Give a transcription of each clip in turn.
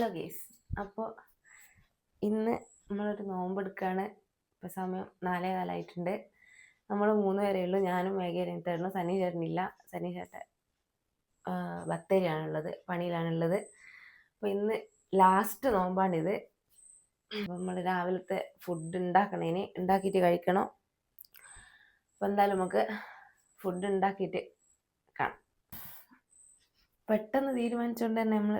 Hello guys അപ്പോൾ ഇന്ന് നമ്മളൊരു നോമ്പെടുക്കുകയാണ് ഇപ്പോൾ സമയം നാലേ കാലമായിട്ടുണ്ട് നമ്മൾ മൂന്ന് പേരേ ഉള്ളൂ. ഞാനും തേടണം സനി ചേട്ടനില്ല സനി ചേട്ടൻ ബത്തേരിയാണുള്ളത്. പണിയിലാണുള്ളത്. അപ്പോൾ ഇന്ന് ലാസ്റ്റ് നോമ്പാണിത്. അപ്പം നമ്മൾ രാവിലത്തെ ഫുഡ് ഉണ്ടാക്കണേന് ഉണ്ടാക്കിയിട്ട് കഴിക്കണം. അപ്പോൾ എന്തായാലും നമുക്ക് ഫുഡ് ഉണ്ടാക്കിയിട്ട് കാണാം. പെട്ടെന്ന് തീരുമാനിച്ചുകൊണ്ട് തന്നെ നമ്മൾ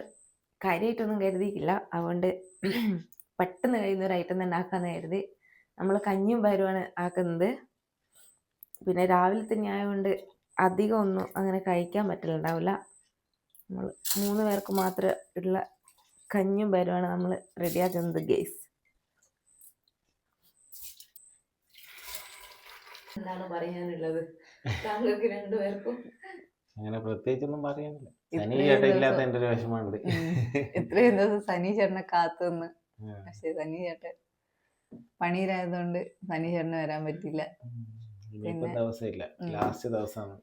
കാര്യമായിട്ടൊന്നും കരുതിയില്ല അതുകൊണ്ട് പെട്ടെന്ന് കഴിയുന്ന ഒരു ഐറ്റം തന്നെ ആക്കാന്ന് കരുതി നമ്മൾ കഞ്ഞിയും പയറുമാണ് ആക്കുന്നത്. പിന്നെ രാവിലത്തെ ആയതുകൊണ്ട് അധികം ഒന്നും അങ്ങനെ കഴിക്കാൻ പറ്റലുണ്ടാവില്ല. നമ്മൾ മൂന്ന് പേർക്ക് മാത്രം ഉള്ള കഞ്ഞും പരുവാണ് നമ്മൾ റെഡിയാക്കുന്നത് ഗേസ് എന്താണ് പറയാനുള്ളത്? താങ്കൾക്ക് രണ്ടുപേർക്കും അങ്ങനെ പ്രത്യേകിച്ചൊന്നും പറയാനില്ല. സനി ചേട്ടൻ ഇല്ലാത്ത എന്റെ ഒരു വിഷമമുണ്ട്. ഇത്രയും ദിവസം സനി ചേട്ടനെ കാത്തു നിന്ന്. പക്ഷെ സനി ചേട്ടൻ പണിയിലായതുകൊണ്ട് സനി ചേട്ടന് വരാൻ പറ്റില്ല ദിവസമില്ല. ലാസ്റ്റ് ദിവസമാണ്.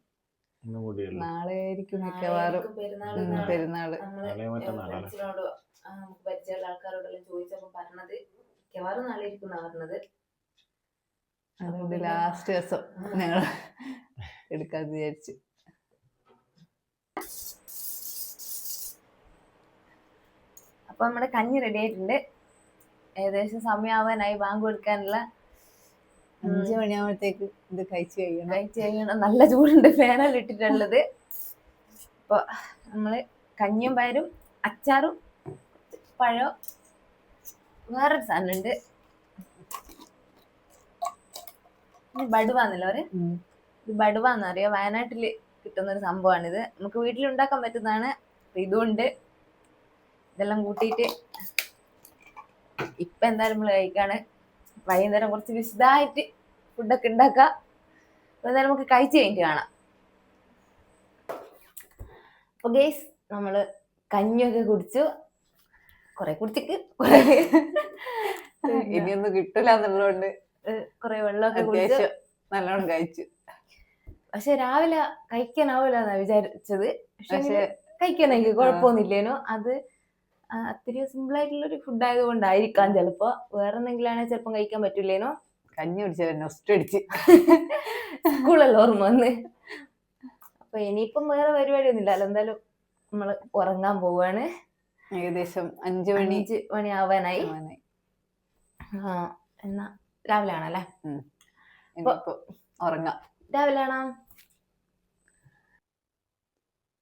ഇന്നും കൂടിയുള്ളൂ. നാളെ ആയിരിക്കും മിക്കവാറും. പെരുന്നാൾ. പരിചയമുള്ള ആൾക്കാരോടെല്ലാം ചോദിച്ചപ്പോ പറഞ്ഞത് മിക്കവാറും നാളെ ആയിരിക്കും പറഞ്ഞത്. അതുകൊണ്ട് ലാസ്റ്റ് ദിവസം ഞങ്ങൾ എടുക്കാന്ന് വിചാരിച്ചു. അപ്പൊ നമ്മുടെ കഞ്ഞി റെഡി ആയിട്ടുണ്ട്. ഏകദേശം സമയമാവാനായി ബാങ്ക് കൊടുക്കാനുള്ള അഞ്ചു മണിയാകുമ്പോഴത്തേക്ക് ഇത് കഴിച്ചു കഴിയണം. കഴിച്ച് കഴിയണം. നല്ല ചൂടുണ്ട്. ഫാനെല്ലാം ഇട്ടിട്ടുള്ളത്. അപ്പൊ നമ്മൾ കഞ്ഞിയും പയരും അച്ചാറും പഴോ വേറൊരു സാധനം ഉണ്ട് ബടുവാന്നല്ലോ അവർ. ഇത് ബടുവാന്ന് അറിയാം വയനാട്ടിൽ കിട്ടുന്ന ഒരു സംഭവമാണിത്. നമുക്ക് വീട്ടിലുണ്ടാക്കാൻ പറ്റുന്നതാണ്. ഇതുണ്ട്. ഇതെല്ലാം കൂട്ടിയിട്ട് ഇപ്പൊ എന്തായാലും നമ്മൾ കഴിക്കാണ്. വൈകുന്നേരം കുറച്ച് വിശദമായിട്ട് ഫുഡൊക്കെ ഉണ്ടാക്കാം. അപ്പൊ എന്തായാലും നമുക്ക് കഴിച്ച് കഴിഞ്ഞിട്ട് കാണാം. അപ്പൊ ഗേസ് നമ്മൾ കഞ്ഞിയൊക്കെ കുടിച്ചു. കുറെ കുടിച്ചിട്ട് കുറെ ഇനിയൊന്നും കിട്ടില്ല എന്നുള്ളതുകൊണ്ട് കുറെ വെള്ളമൊക്കെ കുടിച്ചു. നല്ലോണം കഴിച്ചു. പക്ഷെ രാവിലെ കഴിക്കാനാവില്ല എന്നാ വിചാരിച്ചത്. പക്ഷെ കഴിക്കാൻ എനിക്ക് കുഴപ്പമൊന്നുമില്ലേനു? അത് അത്രയും സിമ്പിൾ ആയിട്ടുള്ള ഒരു ഫുഡ് ആയതുകൊണ്ടായിരിക്കാം ചിലപ്പോ. വേറെ എന്തെങ്കിലും ആണെങ്കിൽ ചിലപ്പം കഴിക്കാൻ പറ്റില്ലേനോ കഞ്ഞി അടിച്ച്. സ്കൂളല്ലോ ഓർമ്മ വന്ന്? അപ്പൊ ഇനിയിപ്പം വേറെ പരിപാടി ഒന്നും ഇല്ലല്ലോ എന്തായാലും നമ്മൾ ഉറങ്ങാൻ പോവാണ്. ഏകദേശം അഞ്ചു മണി അഞ്ച് മണി ആവാനായി. ആ എന്നാ രാവിലെ ആണല്ലേ? ഉറങ്ങാം. രാവിലെ ആണോ?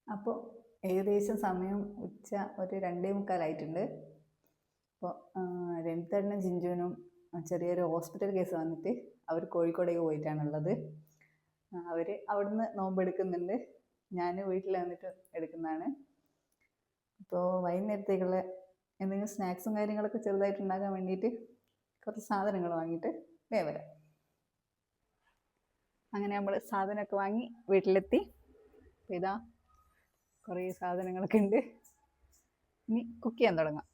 അപ്പോൾ ഏകദേശം സമയം ഉച്ച ഒരു രണ്ടേ മുക്കാലായിട്ടുണ്ട്. അപ്പോൾ രണ്ടണ്ണ ജിഞ്ചുവിനും ചെറിയൊരു ഹോസ്പിറ്റൽ കേസ് വന്നിട്ട് അവർ കോഴിക്കോടേക്ക് പോയിട്ടാണുള്ളത്. അവർ അവിടുന്ന് നോമ്പെടുക്കുന്നുണ്ട് ഞാൻ വീട്ടിൽ വന്നിട്ട് എടുക്കുന്നതാണ്. അപ്പോൾ വൈകുന്നേരത്തേക്കുള്ള എന്തെങ്കിലും സ്നാക്സും കാര്യങ്ങളൊക്കെ ചെറുതായിട്ട് ഉണ്ടാക്കാൻ വേണ്ടിയിട്ട് കുറച്ച് സാധനങ്ങൾ വാങ്ങിയിട്ട് വേവരാം അങ്ങനെ നമ്മൾ സാധനമൊക്കെ വാങ്ങി വീട്ടിലെത്തി. ഇതാ കുറേ സാധനങ്ങളൊക്കെ ഉണ്ട്. ഇനി കുക്ക് ചെയ്യാൻ തുടങ്ങാം.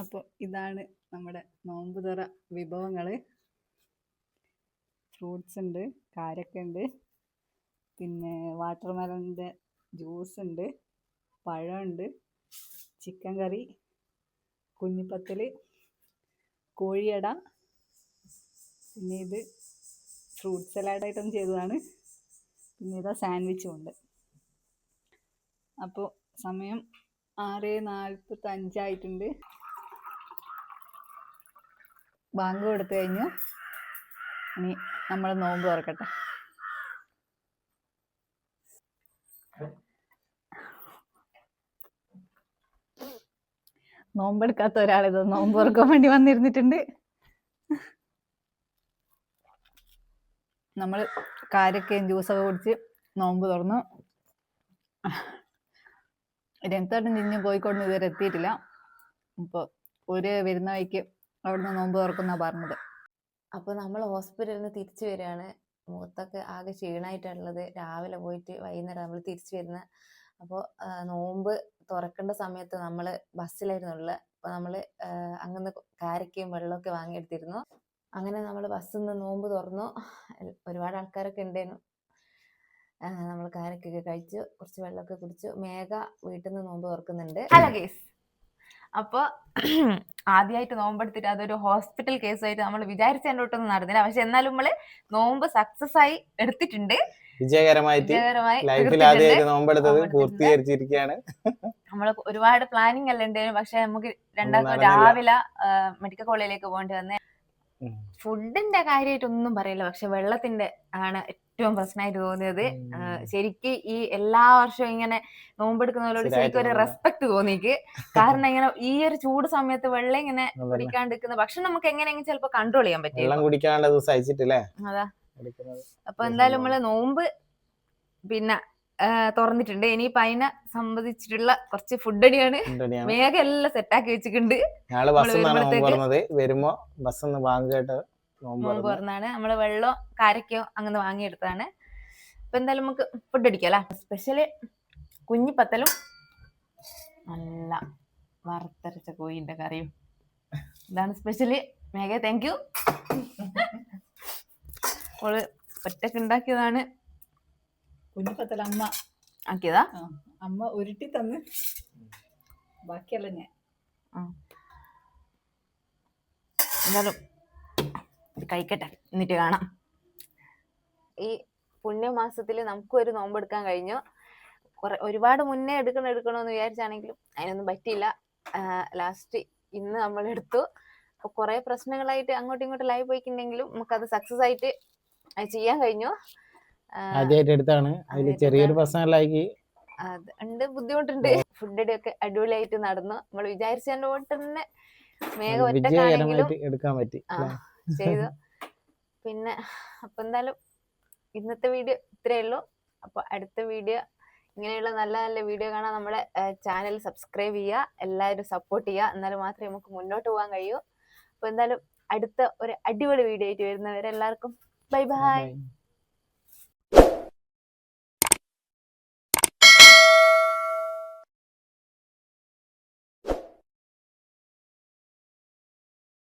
അപ്പോൾ ഇതാണ് നമ്മുടെ നോമ്പ് തുറ വിഭവങ്ങൾ ഫ്രൂട്ട്സ് ഉണ്ട് കാരക്ക ഉണ്ട് പിന്നെ വാട്ടർ മെലണിന്റെ ജ്യൂസ് ഉണ്ട് പഴമുണ്ട് ചിക്കൻ കറി കുഞ്ഞിപ്പത്തൽ കോഴിയട പിന്നെ ഇത് ഫ്രൂട്ട് സലാഡ് ഐറ്റം ചെയ്തതാണ്. പിന്നെ ഇതാ സാൻഡ്വിച്ചും ഉണ്ട്. അപ്പോൾ സമയം ആറ് നാൽപ്പത്തഞ്ചായിട്ടുണ്ട്. ബാങ്ക് കൊടുത്തു കഴിഞ്ഞു. ഇനി നമ്മൾ നോമ്പ് തുറക്കട്ടെ. നോമ്പെടുക്കാത്ത ഒരാളിത് നോമ്പ് തുറക്കാൻ വേണ്ടി വന്നിരുന്നിട്ടുണ്ട്. നമ്മൾ കാരക്കയും ജ്യൂസൊക്കെ കുടിച്ച് നോമ്പ് തുറന്നു. രംഗത്തോട്ടം തിരിഞ്ഞ് പോയിക്കൊണ്ട് ഇതുവരെ എത്തിയിട്ടില്ല. അപ്പോൾ ഒരു വരുന്ന വഴിക്ക് അവിടുന്ന് നോമ്പ് തുറക്കുന്ന പറഞ്ഞത്. അപ്പൊ നമ്മൾ ഹോസ്പിറ്റലിൽ നിന്ന് തിരിച്ചു വരികയാണ്. മുഖത്തൊക്കെ ആകെ ക്ഷീണായിട്ടുള്ളത് രാവിലെ പോയിട്ട് വൈകുന്നേരം നമ്മൾ തിരിച്ചു വരുന്ന അപ്പോൾ നോമ്പ് തുറക്കേണ്ട സമയത്ത് നമ്മൾ ബസ്സിലായിരുന്നു ഉള്ളത് അപ്പോൾ നമ്മൾ അങ്ങനെ കാരക്കയും വെള്ളമൊക്കെ വാങ്ങിയെടുത്തിരുന്നു. അങ്ങനെ നമ്മൾ ബസ്സിൽ നിന്ന് നോമ്പ് തുറന്നു. ഒരുപാട് ആൾക്കാരൊക്കെ ഉണ്ടായിരുന്നു നമ്മൾ കാരക്കൊക്കെ കഴിച്ചു കുറച്ച് വെള്ളമൊക്കെ കുടിച്ചു. മേഘ വീട്ടിൽ നിന്ന് നോമ്പ് തുറക്കുന്നുണ്ട്. ഹലോ കേസ് അപ്പോൾ ആദ്യമായിട്ട് നോമ്പെടുത്തിട്ട് അതൊരു ഹോസ്പിറ്റൽ കേസായിട്ട് നമ്മൾ വിചാരിച്ചതിന്റെ ഒട്ടൊന്നും നടന്നില്ല. പക്ഷെ എന്നാലും നമ്മൾ നോമ്പ് സക്സസ് ആയി എടുത്തിട്ടുണ്ട്. വിജയകരമായിട്ട് വിജയകരമായി ലൈഫിൽ. ആദ്യമായിട്ട് നോമ്പെടുത്തത് പൂർത്തീകരിച്ചിരിക്കുകയാണ്. നമ്മൾ ഒരുപാട് പ്ലാനിങ് അല്ല ഉണ്ടായിരുന്നു പക്ഷെ നമുക്ക് രണ്ടാമത്തെ രാവിലെ മെഡിക്കൽ കോളേജിലേക്ക് പോകേണ്ടി വന്നേ ഫുഡിന്റെ കാര്യമായിട്ടൊന്നും പറയില്ല. പക്ഷെ വെള്ളത്തിന്റെ ആണ് ഏറ്റവും പ്രശ്നമായിട്ട് തോന്നിയത്. ശരിക്ക് ഈ എല്ലാ വർഷവും ഇങ്ങനെ നോമ്പെടുക്കുന്നവരോട് ശരിക്കും ഒരു. റെസ്പെക്ട് തോന്നിക്ക്. കാരണം ഇങ്ങനെ ഈ ഒരു ചൂട് സമയത്ത് വെള്ളം ഇങ്ങനെ. കുടിക്കാണ്ടിരിക്കുന്ന ഭക്ഷണം നമുക്ക് എങ്ങനെയെങ്കിലും ചിലപ്പോ കൺട്രോൾ ചെയ്യാൻ പറ്റും വെള്ളം ദിവസം സഹിച്ചിട്ടില്ലേ അതാ. അപ്പൊ എന്തായാലും നമ്മൾ നോമ്പ് പിന്നെ തുറന്നിട്ടുണ്ട്. ഇനി അതിനെ സംബന്ധിച്ചിട്ടുള്ള കുറച്ച് ഫുഡ് അടിയാണ് വേഗം എല്ലാം സെറ്റാക്കി വെച്ചിട്ടുണ്ട്. ഞങ്ങൾ വരുമ്പോ ബസ് ബാങ്ക് നോമ്പ് നോമ്പ് തുറന്നു. തുറന്നാണ്. നമ്മൾ വെള്ളം കാരക്കോ അങ്ങനെ വാങ്ങിയെടുത്തതാണ്. അപ്പൊ എന്തായാലും നമുക്ക് ഫുഡ് അടിക്കാം അല്ലേ? സ്പെഷ്യൽ കുഞ്ഞിപ്പത്തലും നല്ല വറുത്തരച്ച കോഴിന്റെ കറിയും. ഇതാണ് special Megha thank you all ഒറ്റയ്ക്ക് ഉണ്ടാക്കിയതാണ്. കുഞ്ഞിപ്പത്തല അമ്മ. ആക്കിയതാ? അമ്മ ഉരുട്ടി തന്ന്. ബാക്കിയല്ല ഞാൻ. എന്തായാലും കഴിക്കട്ടെ എന്നിട്ട് കാണാം. ഈ പുണ്യമാസത്തിൽ നമുക്കും ഒരു നോമ്പെടുക്കാൻ കഴിഞ്ഞു. കുറെ ഒരുപാട് മുന്നേ എടുക്കണം എടുക്കണമെന്ന് വിചാരിച്ചാണെങ്കിലും അതിനൊന്നും പറ്റിയില്ല. ലാസ്റ്റ് ഇന്ന് നമ്മൾ എടുത്തു അപ്പൊ കുറെ പ്രശ്നങ്ങളായിട്ട് അങ്ങോട്ടും ഇങ്ങോട്ടും ലൈവ് പോയിട്ടുണ്ടെങ്കിലും നമുക്കത് സക്സസ് ആയിട്ട് ചെയ്യാൻ കഴിഞ്ഞു. ആദ്യമായിട്ട് എടുത്താണ്. അതിൽ ചെറിയൊരു ഉണ്ട് ബുദ്ധിമുട്ടുണ്ട്. ഫുഡ് ഒക്കെ അടിപൊളിയായിട്ട് നടന്നു. നമ്മൾ വിചാരിച്ചതിന്റെ പോലെ തന്നെ മേഘം ഒറ്റക്കാണെങ്കിലും എടുക്കാൻ പറ്റി ചെയ്തു. പിന്നെ അപ്പൊ എന്തായാലും ഇന്നത്തെ വീഡിയോ ഇത്രയേ ഉള്ളൂ. അപ്പൊ അടുത്ത വീഡിയോ ഇങ്ങനെയുള്ള നല്ല നല്ല വീഡിയോ കാണാൻ നമ്മുടെ ചാനൽ സബ്സ്ക്രൈബ് ചെയ്യുക എല്ലാവരും സപ്പോർട്ട് ചെയ്യുക. എന്നാലും മാത്രമേ നമുക്ക് മുന്നോട്ട് പോകാൻ കഴിയൂ. അപ്പൊ എന്തായാലും അടുത്ത ഒരു അടിപൊളി വീഡിയോ ആയിട്ട് വരുന്നവരെ bye bye, bye, bye.